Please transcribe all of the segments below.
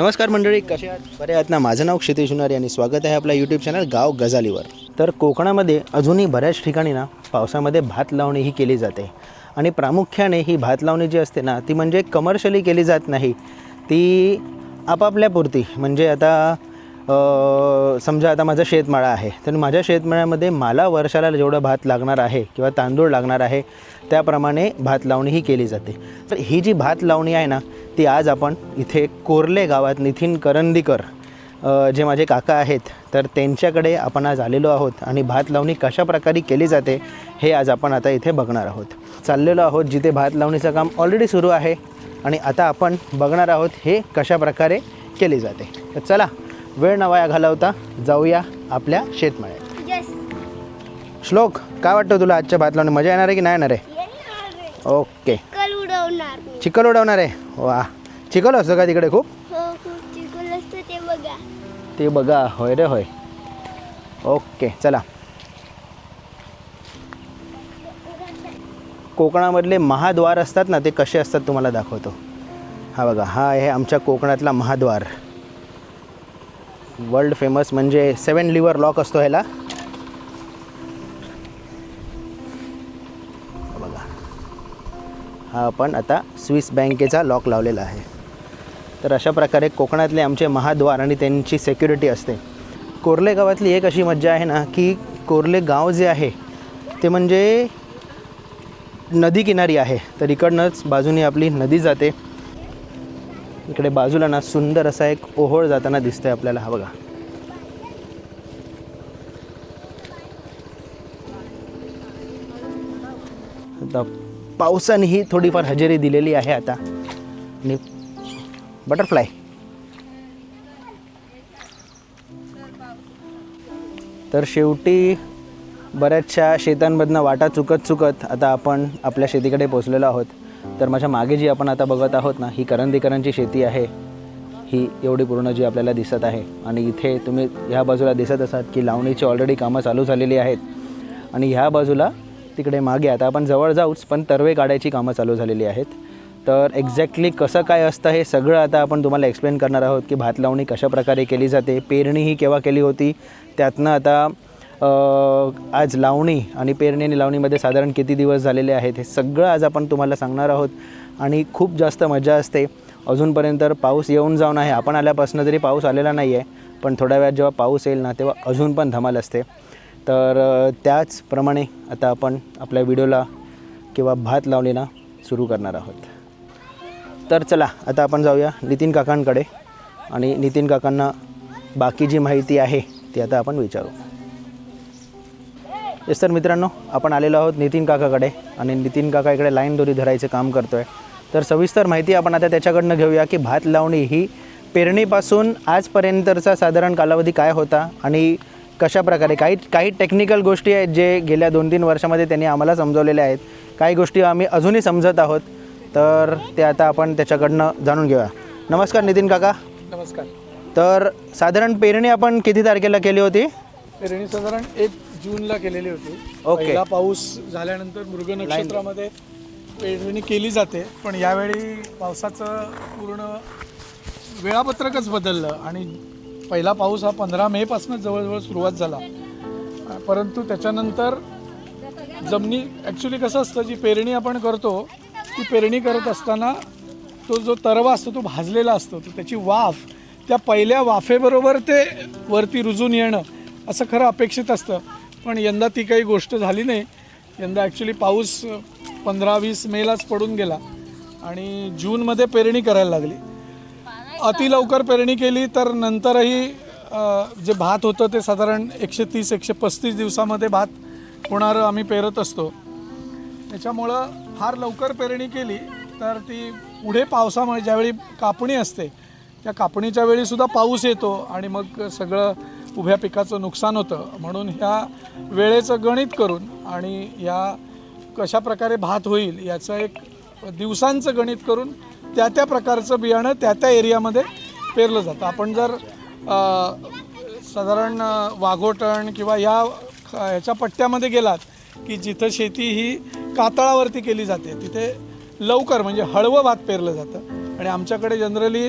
नमस्कार मंडळी कसे आहात? बरे आहात ना? माझं नाव क्षितेश जुनारी आणि स्वागत आहे आपल्या यूट्यूब चॅनल गाव गजालीवर. तर कोकणामध्ये अजूनही बऱ्याच ठिकाणी ना पावसामध्ये भात लावणी ही केली जाते. आणि प्रामुख्याने ही भात लावणी जी असते ना ती म्हणजे कमर्शियली केली जात नाही. ती आपापल्यापुरती. म्हणजे आता समजा आता माझं शेतमाळा आहे तर माझ्या शेतमाळ्यामध्ये मला वर्षाला जेवढं भात लागणार आहे किंवा तांदूळ लागणार आहे त्याप्रमाणे भात लावणी ही केली जाते. तर ही जी भात लावणी आहे ना ती आज आपण इथे कोर्ले गावात नितीन करंदीकर जे माझे काका आहेत तर त्यांच्याकडे आपण आज आलेलो आहोत आणि भात लावणी कशा प्रकारे केली जाते हे आज आपण आता इथे बघणार आहोत. चाललेलो आहोत जिथे भात लावणीचं काम ऑलरेडी सुरू आहे आणि आता आपण बघणार आहोत हे कशा प्रकारे केली जाते. तर चला वेळ न वाया घालवता. जाऊया आपल्या शेतमाळ्यात येस श्लोक काय वाटतं तुला आजच्या भात लावणी मजा येणार आहे की नाही येणार आहे? ओके चिखल उडवणार आहे? वा. चिखल असतं का तिकडे खूप? हो खूप चिकल असतं ते बघा. ते बघा. होय रे होय. ओके चला. कोकणामधले महाद्वार असतात ना ते कसे असतात तुम्हाला दाखवतो. हा बघा हा आहे आमच्या कोकणातला महाद्वार. वर्ल्ड फेमस म्हणजे सेवन लिव्हर लॉक असतो ह्याला. बघा. हा आपण आता स्विस बँकेचा लॉक लावलेला आहे. तर अशा प्रकारे कोकणातले आमचे महाद्वार आणि त्यांची सेक्युरिटी असते. कोर्ले गावातली एक अशी मज्जा आहे ना की कोर्ले गाव जे आहे ते म्हणजे नदी किनारी आहे. तर इकडनंच बाजूने आपली नदी जाते. इकडे बाजूला ना सुंदर असा एक ओहोळ जाताना दिसतोय आपल्याला. हा बघा. आता पावसानेही थोडीफार हजेरी दिलेली आहे आता. आणि बटरफ्लाय तर शेवटी बऱ्याचशा शेतांमधनं वाटा चुकत चुकत आता आपण आपल्या शेतीकडे पोचलेलो आहोत. तर माझ्या मागे जी आपण आता बघत आहोत ना ही करंदीकरांची शेती आहे. ही एवढी पूर्ण जी आपल्याला दिसत आहे. आणि इथे तुम्ही ह्या बाजूला दिसत असाल की लावणीची ऑलरेडी कामं चालू झालेली आहेत. आणि ह्या बाजूला तिकडे मागे आता आपण जवळ जाऊच पण तरवे काढायची कामं चालू झालेली आहेत. तर एक्झॅक्टली कसं काय असतं हे सगळं आता आपण तुम्हाला एक्सप्लेन करणार आहोत की भात लावणी कशा प्रकारे केली जाते पेरणी ही केव्हा केली होती त्यातनं आता आज लावणी आणि पेरणी आणि लावणीमध्ये साधारण किती दिवस झालेले आहेत हे सगळं आज आपण तुम्हाला सांगणार आहोत. आणि खूप जास्त मजा असते. अजूनपर्यंत पाऊस येऊन जाऊन आहे. आपण आल्यापासून तरी पाऊस आलेला नाही आहे पण थोड्या वेळात जेव्हा पाऊस येईल ना तेव्हा अजून पण धमाल असते. तर त्याचप्रमाणे आता आपण आपल्या व्हिडिओला किंवा भात लावणीला सुरू करणार आहोत. तर चला आता आपण जाऊया नितीन काकांकडे. आणि नितीन काकांना बाकी जी माहिती आहे ती आता आपण विचारू. येस तर मित्रांनो आपण आलेलो आहोत नितीन काकाकडे आणि नितीन काका इकडे लाईन दोरी धरायचं काम करतो आहे तर सविस्तर माहिती आपण आता त्याच्याकडनं घेऊया की भात लावणी ही पेरणीपासून आजपर्यंतचा साधारण कालावधी काय होता आणि कशा प्रकारे? काही काही टेक्निकल गोष्टी आहेत जे गेल्या दोन तीन वर्षामध्ये त्यांनी आम्हाला समजवलेल्या आहेत. काही गोष्टी आम्ही अजूनही समजत आहोत. तर ते आता आपण त्याच्याकडनं जाणून घेऊया. नमस्कार नितीन काका. नमस्कार. तर साधारण पेरणी आपण किती तारखेला केली होती? पेरणी साधारण एक जूनला केलेली होती. ओके. पहिला पाऊस झाल्यानंतर मृग नक्षत्रामध्ये पेरणी केली जाते. पण यावेळी पावसाचं पूर्ण वेळापत्रकच बदललं आणि पहिला पाऊस हा पंधरा मे पासून जवळजवळ सुरुवात झाला. परंतु त्याच्यानंतर जमिनी ॲक्च्युली कसं असतं जी पेरणी आपण करतो ती पेरणी करत असताना तो जो तरवा असतो तो भाजलेला असतो तर त्याची वाफ त्या पहिल्या वाफेबरोबर ते वरती रुजून येणं असं खरं अपेक्षित असतं. पण यंदा ती काही गोष्ट झाली नाही. यंदा ॲक्च्युली पाऊस पंधरा वीस मेलाच पडून गेला आणि जूनमध्ये पेरणी करायला लागली. अति लवकर पेरणी केली तर नंतरही जे भात होतं ते साधारण एकशे तीस एकशे पस्तीस दिवसामध्ये भात होणारं आम्ही पेरत असतो. त्याच्यामुळं फार लवकर पेरणी केली तर ती पुढे पावसामुळे ज्यावेळी कापणी असते त्या कापणीच्या वेळीसुद्धा पाऊस येतो आणि मग सगळं उभ्या पिकाचं नुकसान होतं. म्हणून ह्या वेळेचं गणित करून आणि या कशा प्रकारे भात होईल याचं एक दिवसांचं गणित करून त्या त्या प्रकारचं बियाणं त्या त्या एरियामध्ये पेरलं जातं. आपण जर साधारण वाघोटण किंवा या ख- ह्याच्या पट्ट्यामध्ये गेलात की जिथं शेती ही कातळावरती केली जाते तिथे लवकर म्हणजे हळवं भात पेरलं जातं. आणि आमच्याकडे जनरली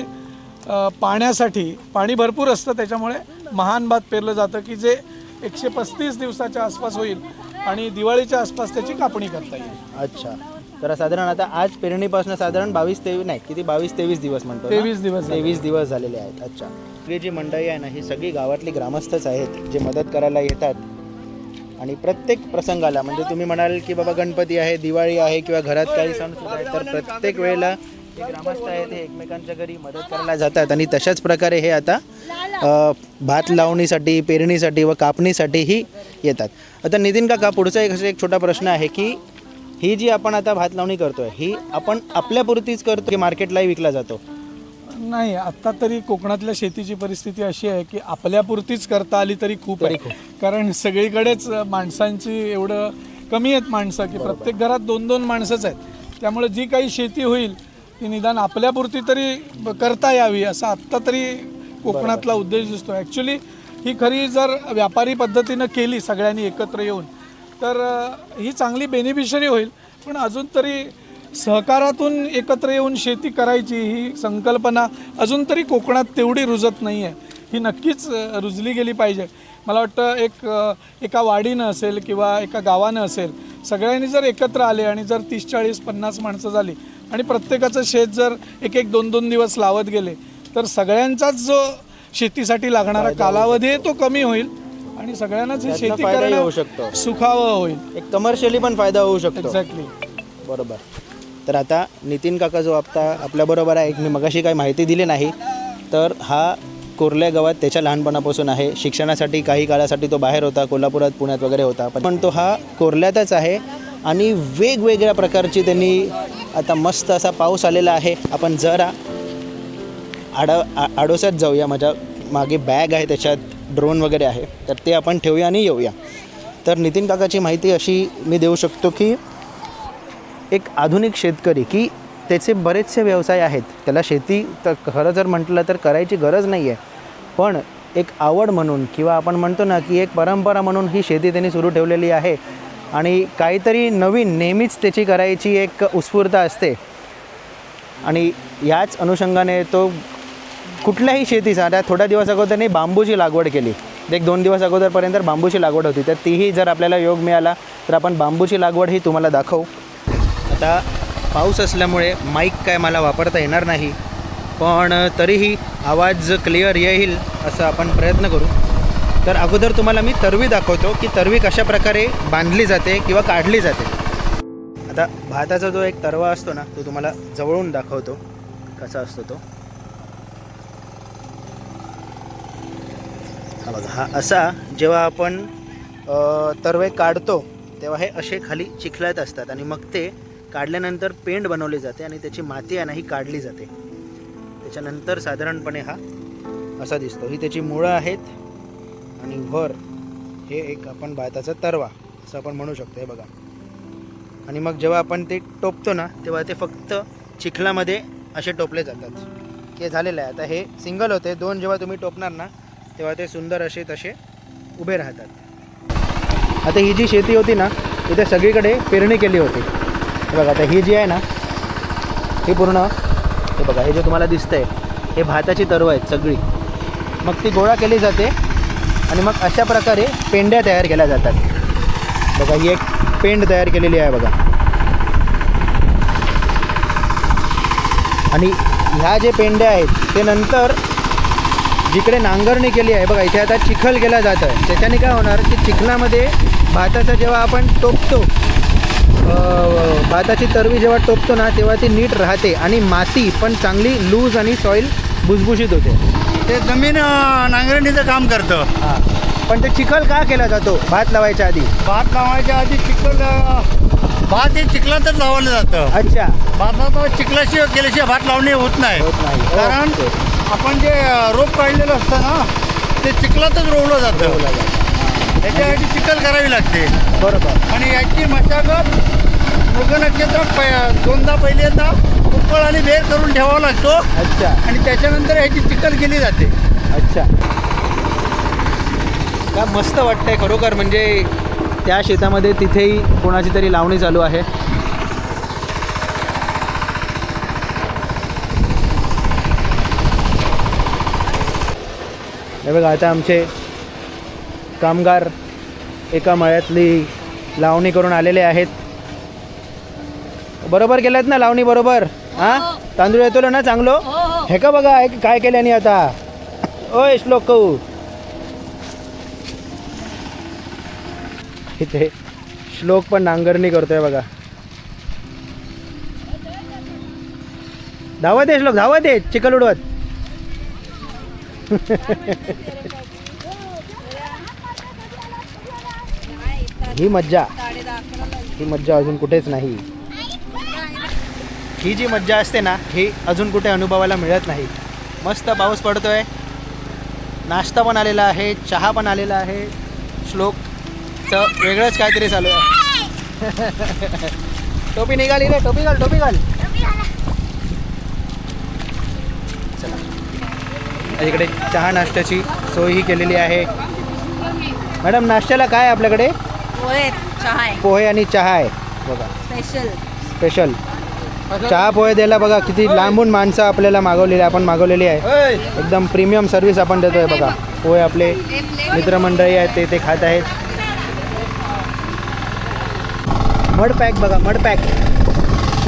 पाण्यासाठी पाणी भरपूर असतं त्याच्यामुळे महान भात पेरलं जातं की जे एकशे पस्तीस दिवसाच्या आसपास होईल आणि दिवाळीच्या आसपास त्याची कापणी करता येईल. अच्छा. तर साधारण आता आज पेरणीपासून साधारण बावीस तेवीस नाही किती? बावीस तेवीस दिवस म्हणतो ना? तेवीस दिवस झाले. तेवीस दिवस झालेले आहेत. अच्छा. सगळी जी मंडळी आहे ना ही सगळी गावातली ग्रामस्थच आहेत जे मदत करायला येतात. आणि प्रत्येक प्रसंगाला म्हणजे तुम्ही म्हणाल की बाबा गणपती आहे दिवाळी आहे किंवा घरात काही सण सुद्धा आहे तर प्रत्येक वेळेला जे ग्रामस्थ आहेत हे एकमेकांच्या घरी मदत करायला जातात आणि तशाच प्रकारे हे आता अ, भात लावणीसाठी पेरणीसाठी व कापणीसाठीही येतात. आता नितीन काका पुढचा एक असा एक छोटा प्रश्न आहे की ही जी आपण आता भात लावणी करतोय ही आपण आपल्यापुरतीच करतो की मार्केटलाही विकला जातो? नाही आत्ता तरी कोकणातल्या शेतीची परिस्थिती अशी आहे की आपल्यापुरतीच करता आली तरी खूप तरी आहे कारण सगळीकडेच माणसांची एवढं कमी आहेत माणसं की प्रत्येक घरात दोन दोन माणसंच आहेत. त्यामुळे जी काही शेती होईल ती निदान आपल्यापुरती तरी ब- करता यावी असा आत्ता तरी कोकणातला उद्देश दिसतो ॲक्च्युली ही खरी जर व्यापारी पद्धतीनं केली सगळ्यांनी एकत्र येऊन तर ही चांगली बेनिफिशरी होईल. पण अजून तरी सहकारातून एकत्र येऊन शेती करायची ही संकल्पना अजून तरी कोकणात तेवढी रुजत नाही आहे ही नक्कीच रुजली गेली पाहिजे. मला वाटतं एक एका वाडीनं असेल किंवा एका गावानं असेल सगळ्यांनी जर एकत्र आले आणि जर तीस चाळीस पन्नास माणसं झाली आणि प्रत्येकाचं शेत जर एक एक दोन दोन दिवस लावत गेले तर सगळ्यांचाच जो शेतीसाठी लागणारा कालावधी तो कमी होईल आणि सगळ्यांनाच ही शेती फायदाही होऊ करणं शकतो. सुखावं होईल. एक कमर्शियली पण फायदा होऊ शकतो. एक्झॅक्टली बरोबर. तर आता नितीन काका जो आता आपल्याबरोबर आहे मी मगाशी काही माहिती दिली नाही तर हा कोरल्या गावात त्याच्या लहानपणापासून आहे. शिक्षणासाठी काही काळासाठी तो बाहेर होता कोल्हापुरात पुण्यात वगैरे होता. पण तो हा कोरल्यातच आहे आणि वेगवेगळ्या प्रकारची त्यांनी आता मस्त असा पाऊस आलेला आहे. आपण जरा आडा आ- आडोशात जाऊया. माझ्या मागे बॅग आहे त्याच्यात ड्रोन वगैरे आहे. तर ते आपण ठेवूया आणि येऊया. तर नितीन काकाची माहिती अशी मी देऊ शकतो की एक आधुनिक शेतकरी की त्याचे बरेचसे व्यवसाय आहेत. त्याला शेती तर खरं जर म्हटलं तर करायची गरज नाही आहे पण एक आवड म्हणून किंवा आपण म्हणतो ना की एक परंपरा म्हणून ही शेती त्यांनी सुरू ठेवलेली आहे. आणि काहीतरी नवीन नेहमीच त्याची करायची एक उत्स्फूर्त असते. आणि याच अनुषंगाने तो कुठल्याही शेतीचा त्या थोड्या दिवस अगोदर त्यांनी बांबूची लागवड केली. एक दोन दिवस अगोदरपर्यंत बांबूची लागवड होती. तर तीही जर आपल्याला योग मिळाला तर आपण बांबूची लागवड ही तुम्हाला दाखवू. आता पाऊस असल्यामुळे माईक काय मला वापरता येणार नाही पण तरीही आवाज क्लिअर येईल असं आपण प्रयत्न करू. तर अगोदर तुम्हाला मी तरवी दाखवतो की तरवी कशा प्रकारे बांधली जाते किंवा काढली जाते. आता भाताचा जो एक तरवा असतो ना तो तुम्हाला जवळून दाखवतो कसा असतो तो. हा बघा हा असा जेव्हा आपण तरवे काढतो तेव्हा हे असे खाली चिखलात असतात आणि मग ते काढल्यानंतर पेंड बनवली जाते आणि त्याची माती आहे ना ही काढली जाते. त्याच्यानंतर साधारणपणे हा असा दिसतो. ही त्याची मुळं आहेत. आणि वर हे एक आपण भाताचा तरवा असं आपण म्हणू शकतो हे बघा. आणि मग जेव्हा आपण ते टोपतो ना तेव्हा ते फक्त चिखलामध्ये असे टोपले जातात. हे झालेलं आहे. आता हे सिंगल होते. दोन जेव्हा तुम्ही टोपणार ना तेव्हा ते सुंदर असे तसे उभे राहतात. आता ही जी शेती होती ना इथे सगळीकडे पेरणी केली होती. बघा आता ही जी आहे ना ही पूर्ण हे बघा हे जे तुम्हाला दिसतंय हे भाताची तरव आहेत सगळी. मग ती गोळा केली जाते. आणि मग अशा प्रकारे पेंड्या तयार केल्या जातात. बघा ही एक पेंड तयार केलेली आहे बघा. आणि ह्या जे पेंड्या आहेत ते नंतर जिकडे नांगरणी केली आहे बघा इथे आता चिखल केला जातं आहे. त्याच्याने काय होणार की चिखलामध्ये भाताचा जेव्हा आपण टोपतो भाताची तरवी जेव्हा टोपतो ना तेव्हा ती नीट राहते आणि माती पण चांगली लूज आणि सॉईल भुसभुशीत होते. ते जमीन अं, नांगरणीचं काम करतं. हां. पण ते चिखल का केला जातो? भात लावायच्या आधी? भात लावायच्या आधी चिखल अं, भात हे चिखलातच लावलं जातं. अच्छा. भाताचा चिखलाशिवाय केल्याशिवाय भात लावणे होत नाही. होत नाही. कारण ओके. आपण जे अं, रोप काढलेलं असतं ना ते चिखलातच रोवलं जातं. त्याच्यासाठी चिखल करावी लागते. बरोबर. आणि याची मशागत मृग नक्षत्र प- दोनदा पहिल्यांदा उकळ आणि बेर करून ठेवावा लागतो. अच्छा. आणि त्याच्यानंतर ह्याची चिखल केली जाते. अच्छा. का मस्त वाटतंय खरोखर म्हणजे त्या शेतामध्ये तिथेही कोणाची तरी लावणी चालू आहे. हे बघा आता आमचे कामगार एका मळ्यातली लावणी करून आलेले आहेत. बरोबर केल्यात ना लावणी बरोबर? हा? तांदूळ येतो ना चांगलो? हे का बघा हे काय केल्याने आता? ओय श्लोक कहू इथे श्लोक पण नांगरणी करतोय बघा. धावत आहे श्लोक धावत आहे चिखल उडवत. ही मज्जा. ही मज्जा अजून कुठेच नाही. ही जी मज्जा असते ना ही अजून कुठे अनुभवायला मिळत नाही. मस्त पाऊस पडतोय. नाश्ता पण आलेला आहे चहा पण आलेला आहे. श्लोकचं वेगळंच काहीतरी चालू आहे. टोपी निघाली रे टोपी घाल टोपी घाल. चला. इकडे चहा नाश्त्याची सोयही केलेली आहे. मॅडम नाश्त्याला काय आहे आपल्याकडे? पोहे चहा आहे. पोहे आणि चहा आहे. बघा. स्पेशल. स्पेशल. चहा पोहे द्यायला बघा किती लांबून माणसं आपल्याला मागवलेली आपण मागवलेली आहे. एकदम प्रीमियम सर्व्हिस आपण देतोय बघा. पोहे आपले मित्रमंडळी आहेत ते ते खात आहेत. मड पॅक बघा मड पॅक.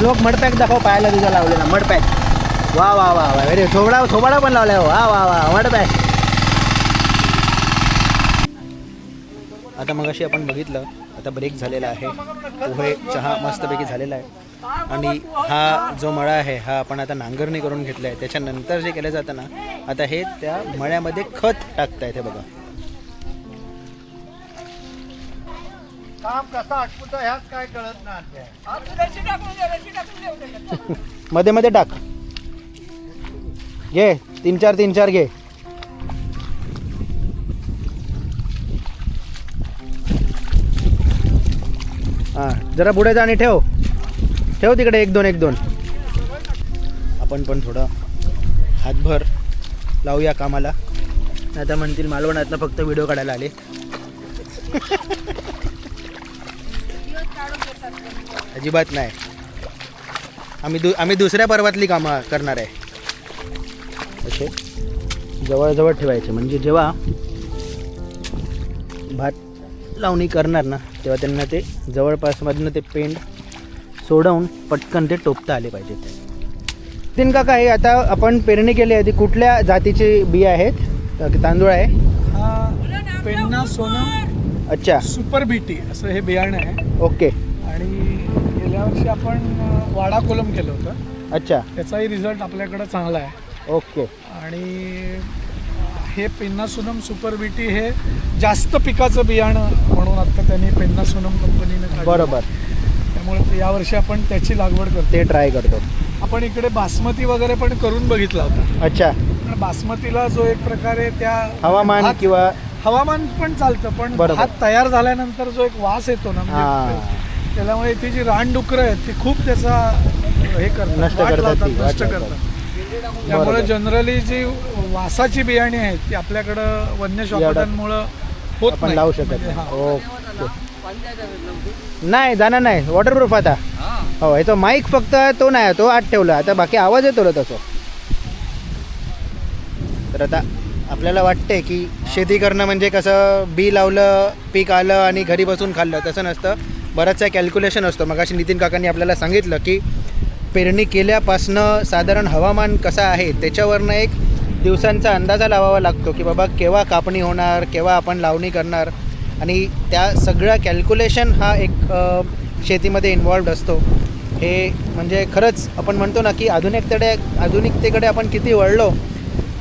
लोक मड पॅक दाखव पायाला तुझा लावलेला मड पॅक. वा वा वा वा. वेरी थोबडा थोबाडा पण लावलाय हो. वा वा वा. Mud pack. आता मग अशी आपण बघितलं आता ब्रेक झालेला आहे. पोहे चहा मस्तपैकी झालेला आहे. आणि हा जो मळा आहे हा आपण आता नांगरणी करून घेतला आहे त्याच्यानंतर जे केलं जातं ना आता हे त्या मळ्यामध्ये खत टाकतायत हे बघा. काय कळत नाही मध्ये मध्ये टाक. घे तीन चार तीन चार घे. जरा पुढे जा आणि ठेव. ठेव तिकडे एक दोन एक दोन. आपण पण थोडं हातभर लावूया कामाला. आता म्हणतील मालवणातनं फक्त व्हिडिओ काढायला आले. अजिबात नाही. आम्ही दु आम्ही दुसऱ्या पर्वातली कामं करणार आहे. असे जवळजवळ ठेवायचे. म्हणजे जेव्हा भात लावणी करणार ना तेव्हा त्यांना ते जवळपासमधनं ते पेंड सोडवून पटकन ते टोपता आले पाहिजेत. तीन काका हे आता आपण पेरणी केली आहे ती कुठल्या जातीची बिया आहेत? तांदूळ आहे. हा पेन्ना सोनम अच्छा. सुपर बीटी असं हे बियाणं आहे. ओके. आणि गेल्या वर्षी आपण अं, वाडा कोलम केलं होतं. अच्छा. त्याचाही रिझल्ट आपल्याकडं चांगला आहे. ओके. आणि हे पेन्ना सोनम सुपर बीटी हे जास्त पिकाचं बियाणं म्हणून आता त्यांनी पेन्ना सोनम कंपनीने. बरोबर. त्यामुळे ते यावर्षी आपण त्याची लागवड करतो. ते ट्राय करतो. आपण इकडे बासमती वगैरे पण करून बघितला होता. अच्छा. पण बासमतीला जो एक प्रकारे त्या हवामान किंवा हवामान पण चालतं पण. भात तयार झाल्यानंतर जो एक वास येतो ना. म्हणजे त्याच्यामुळे ती जी रानडुकरं आहेत ती खूप त्याचा हे करतात नष्ट करतात. त्यामुळे जनरली जी वासाची बियाणी आहेत ती आपल्याकडं वन्य श्वापटांमुळं होत आपण नाही. लावू शकत म्हणजे नाही. हां. ओके. नाही जाणार नाही. वॉटरप्रूफ आता. हो. ह्याचा माईक फक्त तो नाही तो आत ठेवला. आता बाकी आवाज येतो ना तसं. तर आता आपल्याला वाटते की शेती करणं म्हणजे कसं बी लावलं पीक आलं आणि घरी बसून खाल्लं तसं नसतं. बराचसा कॅल्क्युलेशन असतो. मग अशी नितीन काकांनी आपल्याला सांगितलं की पेरणी केल्यापासनं साधारण हवामान कसं आहे त्याच्यावरनं एक दिवसांचा अंदाजा लावावा लागतो की बाबा केव्हा कापणी होणार केव्हा आपण लावणी करणार. आणि त्या सगळ्या कॅल्क्युलेशन हा एक शेतीमध्ये इन्वॉल्ड असतो. हे म्हणजे खरंच आपण म्हणतो ना की आधुनिकतेकडे आधुनिकतेकडे आपण किती वळलो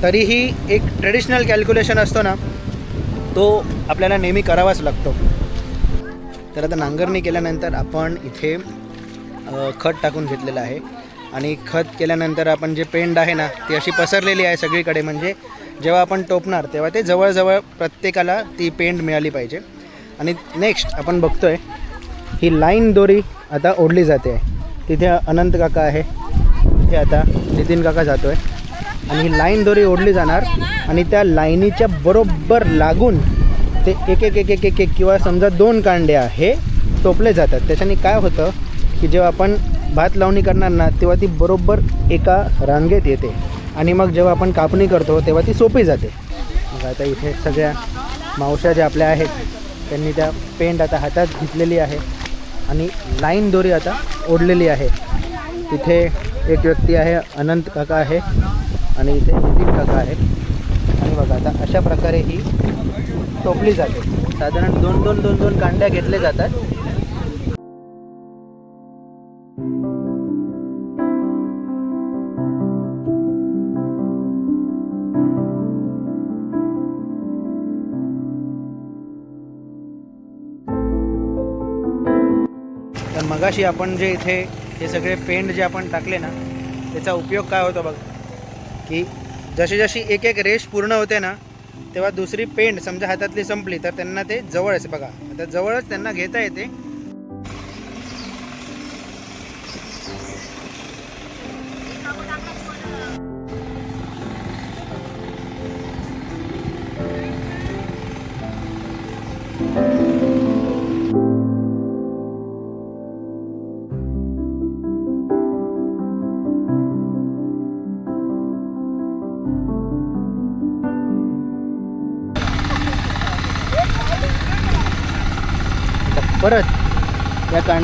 तरीही एक ट्रेडिशनल कॅल्क्युलेशन असतो ना तो आपल्याला नेहमी करावाच लागतो. तर आता नांगरणी केल्यानंतर आपण इथे खत टाकून घेतलेलं आहे. आणि खत केल्यानंतर आपण जे पेंड आहे ना ती अशी पसरलेली आहे सगळीकडे. म्हणजे जेव्हा आपण टोपणार तेव्हा ते जवळजवळ प्रत्येकाला ती पेंड मिळाली पाहिजे. आणि नेक्स्ट आपण बघतो आहे ही लाईन दोरी आता ओढली जाते. आहे तिथे अनंत काका आहे. तिथे आता नितीन काका जातो आहे आणि ही लाईन दोरी ओढली जाणार. आणि त्या लाईनीच्या बरोबर लागून ते एक एक एक एक एक एक किंवा समजा दोन कांड्या हे टोपले जातात. त्याच्याने काय होतं की जेव्हा आपण भात लावणी करणार ना तेव्हा ती बरोबर एका रांगेत येते. आणि मग जेव्हा आपण कापणी करतो तेव्हा ती सोपी जाते. मग आता इथे सगळ्या मावश्या ज्या आपल्या आहेत त्यांनी त्या पेंट आता हातात घेतलेली आहे. आणि लाईन दोरी आता ओढलेली आहे. तिथे एक व्यक्ती आहे अनंत काका आहे. आणि इथे नितीन काका आहे आणि बघा आता अशा प्रकारे ही टोपली जाते. साधारण दोन दोन दोन दोन कांड्या घेतल्या जातात. मगाशी आपण जे इथे हे सगळे पेंट जे आपण टाकले ना त्याचा उपयोग काय होतो बघ? की जशी जशी एक एक रेष पूर्ण होते ना तेव्हा दुसरी पेंट समजा हातातली संपली तर त्यांना ते जवळच बघा. आता जवळच त्यांना घेता येते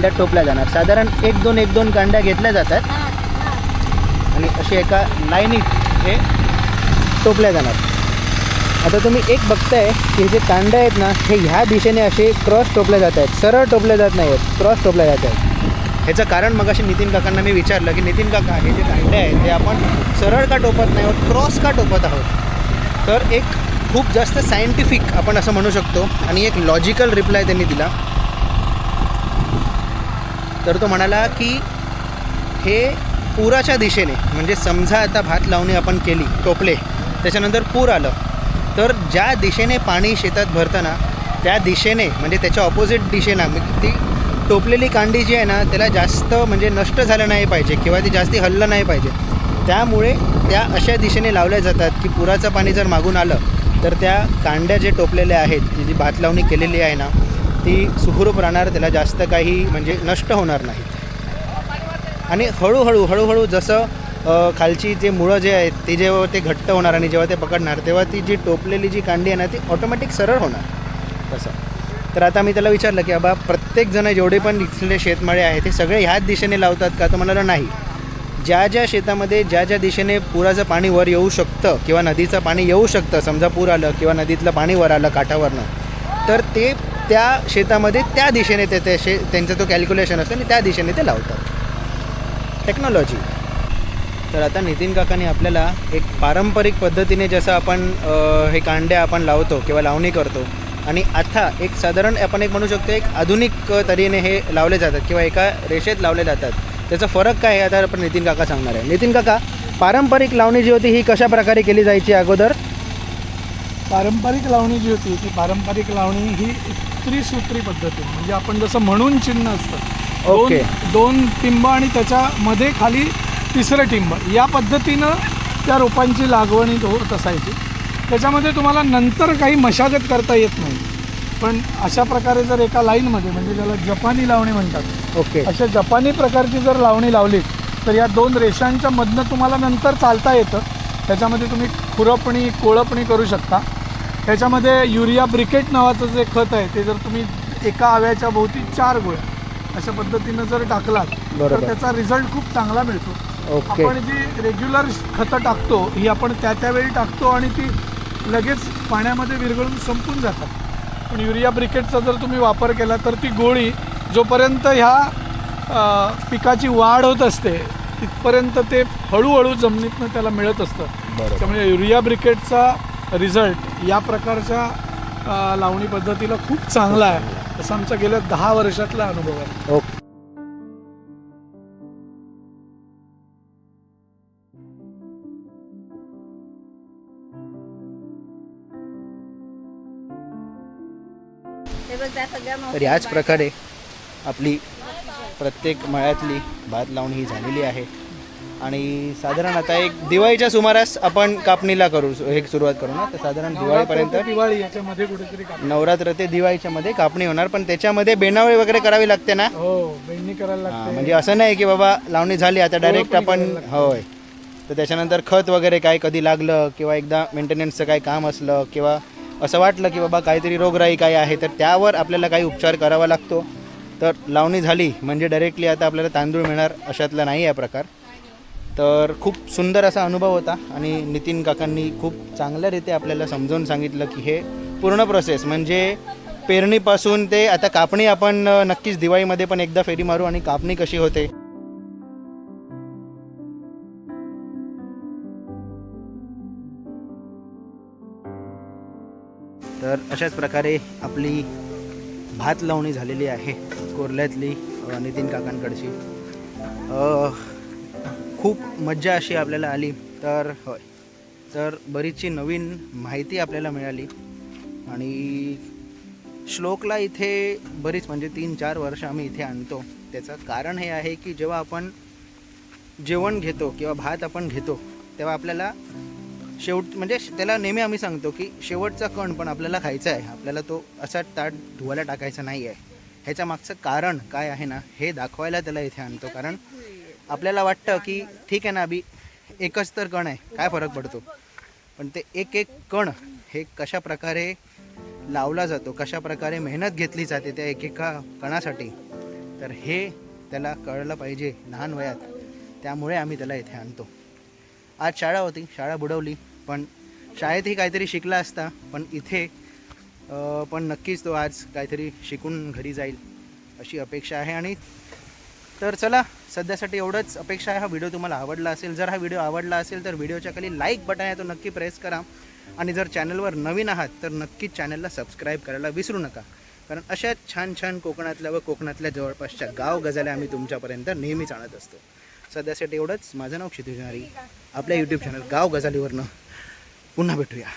कांड्या टोपल्या जाणार. साधारण एक दोन एक दोन कांड्या घेतल्या जातात. आणि असे एका लाईनीत हे टोपल्या जाणार. आता तुम्ही एक बघताय की जे कांड्या आहेत ना हे ह्या दिशेने असे क्रॉस टोपले जात आहेत. सरळ टोपले जात नाही आहेत क्रॉस टोपल्या जात आहेत. ह्याचं कारण मग अशी नितीन काकांना मी विचारलं की नितीन काका हे जे कांडे आहेत ते आपण सरळ का टोपत नाही आहोत क्रॉस का टोपत आहोत? तर एक खूप जास्त सायंटिफिक आपण असं म्हणू शकतो आणि एक लॉजिकल रिप्लाय त्यांनी दिला. तर तो म्हणाला की हे पुराच्या दिशेने म्हणजे समजा आता भात लावणी आपण केली टोपले त्याच्यानंतर पूर आलं तर ज्या दिशेने पाणी शेतात भरतं ना त्या दिशेने म्हणजे त्याच्या ऑपोजिट दिशेनं ती टोपलेली कांडी जी आहे ना त्याला जास्त म्हणजे नष्ट झालं नाही पाहिजे किंवा ती जास्ती हल्लं नाही पाहिजे. त्यामुळे त्या अशा दिशेने लावल्या जातात की पुराचं पाणी जर मागून आलं तर त्या कांड्या जे टोपलेल्या आहेत ती जी भात लावणी केलेली आहे ना ती सुखरूप राहणार त्याला जास्त काही म्हणजे नष्ट होणार नाही. आणि हळूहळू हळूहळू जसं खालची जे मुळं जे आहेत ते जेव्हा ते घट्ट होणार आणि जेव्हा ते पकडणार तेव्हा ती जी टोपलेली जी कांडी आहे ना ती ऑटोमॅटिक सरळ होणार. तसं. तर आता मी त्याला विचारलं की बाबा प्रत्येकजण जेवढे पण इथले शेतमाळे आहेत ते सगळे ह्याच दिशेने लावतात का? तर म्हणाला नाही. ज्या ज्या शेतामध्ये ज्या ज्या दिशेने पुराचं पाणी वर येऊ शकतं किंवा नदीचं पाणी येऊ शकतं समजा पूर आलं किंवा नदीतलं पाणी वर आलं काठावरनं तर ते त्या शेतामध्ये त्या दिशेने ते ते शे त्यांचं तो कॅल्क्युलेशन असतं आणि त्या दिशेने ते लावतात. टेक्नॉलॉजी तर आता नितीन काकांनी आपल्याला एक पारंपरिक पद्धतीने जसं आपण हे कांड्या आपण लावतो किंवा लावणी करतो आणि आता एक साधारण आपण एक म्हणू शकतो एक आधुनिक तऱ्हेने हे लावले जातात किंवा एका रेषेत लावले जातात. त्याचा फरक काय आहे? आता आपण नितीन काका सांगणार आहे. नितीन काका पारंपरिक लावणी जी होती ही कशा प्रकारे केली जायची अगोदर? पारंपरिक लावणी जी होती ती पारंपरिक लावणी ही त्रिसूत्री पद्धती म्हणजे आपण जसं म्हणून चिन्ह असतं. दोन ओके. दोन टिंब आणि त्याच्यामध्ये खाली तिसरं टिंब. या पद्धतीनं त्या रोपांची लागवणी होत असायची. त्याच्यामध्ये तुम्हाला नंतर काही मशागत करता येत नाही. पण अशा प्रकारे जर एका लाईनमध्ये म्हणजे ज्याला जपानी लावणी म्हणतात. ओके. अशा जपानी प्रकारची जर लावणी लावली तर या दोन रेषांच्या मधनं तुम्हाला नंतर चालता येतं. त्याच्यामध्ये तुम्ही खुरपणी कोळपणी करू शकता. त्याच्यामध्ये युरिया ब्रिकेट नावाचं जे खत आहे ते जर तुम्ही एका आव्याच्या भोवती चार गोळ्या अशा पद्धतीनं जर टाकलात तर बरोबर. त्याचा रिझल्ट खूप चांगला मिळतो ओके आपण जी रेग्युलर खतं टाकतो ही आपण त्या त्यावेळी टाकतो आणि ती लगेच पाण्यामध्ये विरघळून संपून जातात पण युरिया ब्रिकेटचा जर तुम्ही वापर केला तर ती गोळी जोपर्यंत ह्या अ, पिकाची वाढ होत असते तिथपर्यंत ते हळूहळू जमिनीतनं त्याला मिळत असतं बरोबर. त्यामुळे युरिया ब्रिकेटचा रिझल्ट या प्रकारच्या लावणी पद्धतीला खूप चांगला आहे. असं आमचा गेल्या दहा वर्षातला अनुभव आहे. ओके हे तर याच. प्रकारे आपली प्रत्येक मळ्यातली भात लावणी ही झालेली आहे. आणि साधारण आता एक दिवाळीच्या सुमारास आपण कापणीला करू हे सुरुवात करू ना. तर साधारण दिवाळीपर्यंत दिवाळी याच्यामध्ये कुठेतरी नवरात्र ते दिवाळीच्या मध्ये कापणी होणार पण त्याच्यामध्ये बेनावळी वगैरे करावी लागते ना? हो बेंडणी करायला हा, लागते. म्हणजे असं नाही की बाबा लावणी झाली आता डायरेक्ट आपण. होय. तर त्याच्यानंतर खत वगैरे काय कधी लागलं किंवा एकदा मेंटेनन्सचं काय काम असलं किंवा असं वाटलं की बाबा काहीतरी रोगराई काय आहे तर त्यावर आपल्याला काही उपचार करावा लागतो. तर लावणी झाली म्हणजे डायरेक्टली आता आपल्याला तांदूळ मिळणार अशातला नाही आहे प्रकार. तर खूप सुंदर असा अनुभव होता आणि नितीन काकांनी खूप चांगल्यारीत्या आपल्याला समजावून सांगितलं की हे पूर्ण प्रोसेस म्हणजे पेरणीपासून ते आता कापणी आपण नक्कीच दिवाळीमध्ये पण एकदा फेरी मारू आणि कापणी कशी होते. तर अशाच प्रकारे आपली भात लावणी झालेली आहे कोरल्यातली नितीन काकांकडची. खूप मज्जा अशी आपल्याला आली. तर होय. तर बरीचशी नवीन माहिती आपल्याला मिळाली. आणि श्लोकला इथे बरीच म्हणजे तीन चार वर्ष आम्ही इथे आणतो. त्याचं कारण हे आहे की जेव्हा आपण जेवण घेतो किंवा भात आपण घेतो तेव्हा आपल्याला शेवट म्हणजे त्याला नेहमी आम्ही सांगतो की शेवटचा कण पण आपल्याला खायचा आहे. आपल्याला तो असा ताट धुवायला टाकायचा नाही आहे ह्याच्या मागचं कारण काय आहे ना हे दाखवायला त्याला इथे आणतो. कारण आपल्याला वाटतं की ठीक आहे ना अभि एकच तर कण आहे. काय फरक पडतो? पण ते एक एक कण हे कशा प्रकारे लावला जातो कशा प्रकारे मेहनत घेतली जाते त्या एकेका कणासाठी तर हे त्याला कळलं पाहिजे लहान वयात. त्यामुळे आम्ही त्याला इथे आणतो. आज शाळा होती शाळा बुडवली पण शाळेतही काहीतरी शिकला असता पण इथे पण नक्कीच तो आज काहीतरी शिकून घरी जाईल अशी अपेक्षा आहे. आणि तर चला सध्यासाठी एवढंच अपेक्षा आहे. हा व्हिडिओ तुम्हाला आवडला असेल जर हा व्हिडिओ आवडला असेल तर व्हिडिओच्या खाली लाईक बटन आहे तो नक्की प्रेस करा. आणि जर चॅनलवर नवीन आहात तर नक्कीच चॅनलला सबस्क्राईब करायला विसरू नका. कारण अशा छान छान कोकणातल्या व कोकणातल्या जवळपासच्या गाव गजाल्या आम्ही तुमच्यापर्यंत नेहमीच आणत असतो. सध्यासाठी एवढंच. माझं नाव क्षितिज नारी. आपल्या यूट्यूब चॅनल गाव गजालीवरनं पुन्हा भेटूया.